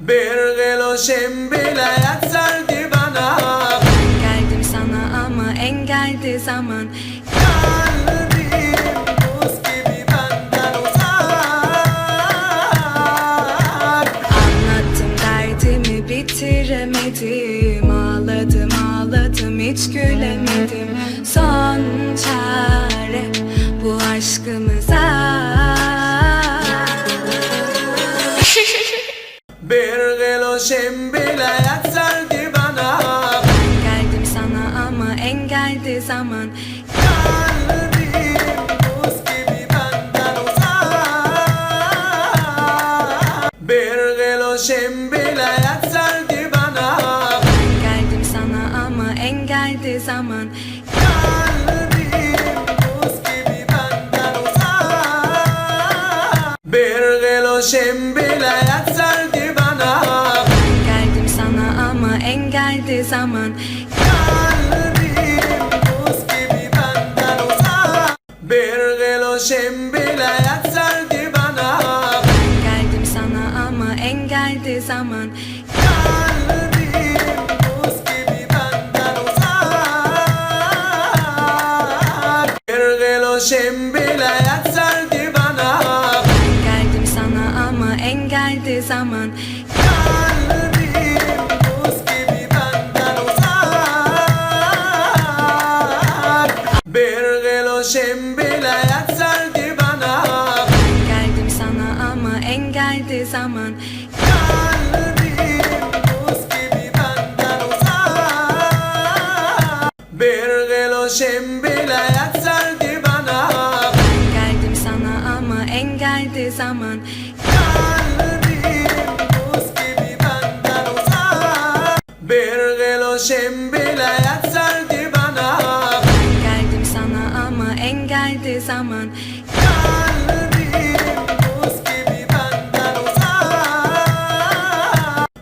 Bir gülüşün bile yeterdi bana. Geldim sana ama engeldi zaman. Kalbim buz gibi benden uzak. Anlattım derdimi bitiremedim. Ağladım ağladım hiç gülemedim. Son gülüşün bile yeterdi bana. Geldim sana ama engeldi zaman. Kalbim buz gibi benden uzak. Bir gülüşün bile yeterdi bana. Geldim sana ama engeldi zaman. Kalbim buz gibi benden uzak. Bir gülüşün bile yeterdi engeldi zaman. Gülüşün bile yeterdi bana Geldim sana ama engeldi zaman. Kalbim gülüşün bile yeterdi bana. Geldim sana ama engeldi zaman. Kalbim buz gibi benden uzak. Bir gülüşün bile yeterdi bana. Geldim sana ama engeldi zaman. Kalbim buz gibi benden uzak.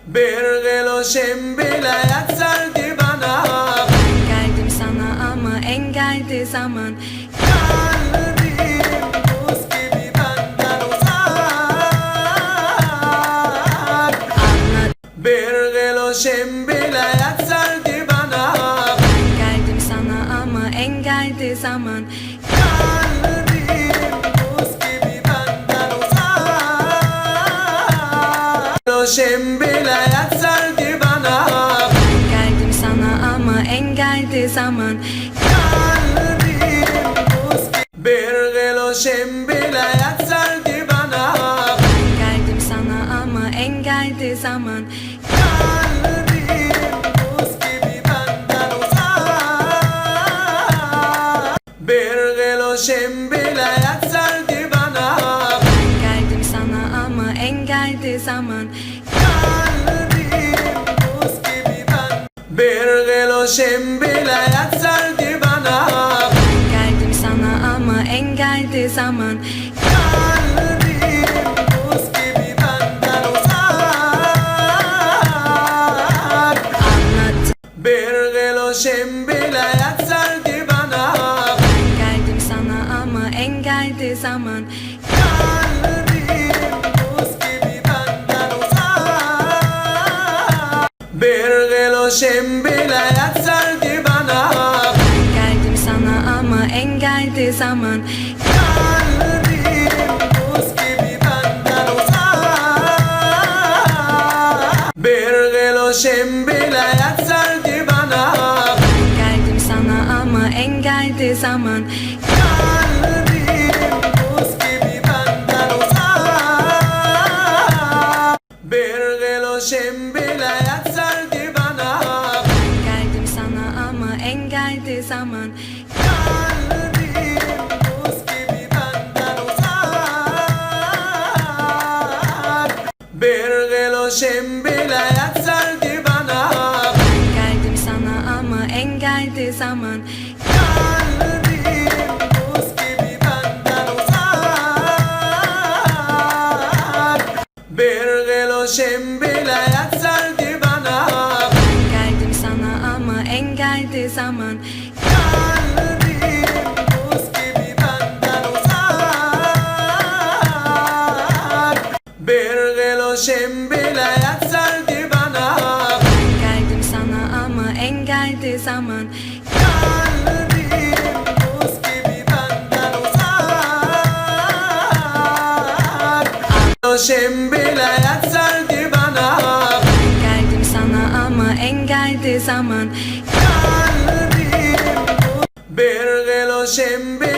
Bir gülüşün bile engeldi zaman. Bir gülüşün bile yeterdi bana. Geldim sana ama engeldi zaman. Kalbim buz gibi benden uzak. Bile gülüşün bile yeterdi bana. Geldim sana ama engeldi zaman. Kalbim buz gibi benden uzak. Bir gülüşün bile yeterdi bana. Geldim sana ama engeldi zaman. Kalbim buz gibi ben. Bir gülüşün bile yeterdi engeldi zaman. Bir gülüşün bile yeterdi bana. Geldim sana ama engeldi zaman. Kalbim buz gibi benden uzak Bir gülüşün bile yeterdi engeldi zaman. Bir gülüşün bile yeterdi bana. Geldim sana ama engeldi zaman. Kalbim buz gibi benden uzak. Bir gülüşün bile yeterdi Bir gülüşün bile yeterdi bana. Geldim sana ama engeldi zaman. Kalbim buz gibi benden uzak. Bir gülüşün bile yeterdi bana. Geldim sana ama engeldi zaman Ateşim bile yeterdi bana. Geldim sana ama engeldi zaman. Kalbim buz gibi benden uzak. Ateşim bile yeterdi bana. Geldim sana ama engeldi zaman. Kalbim buz Bir gülüşüm bile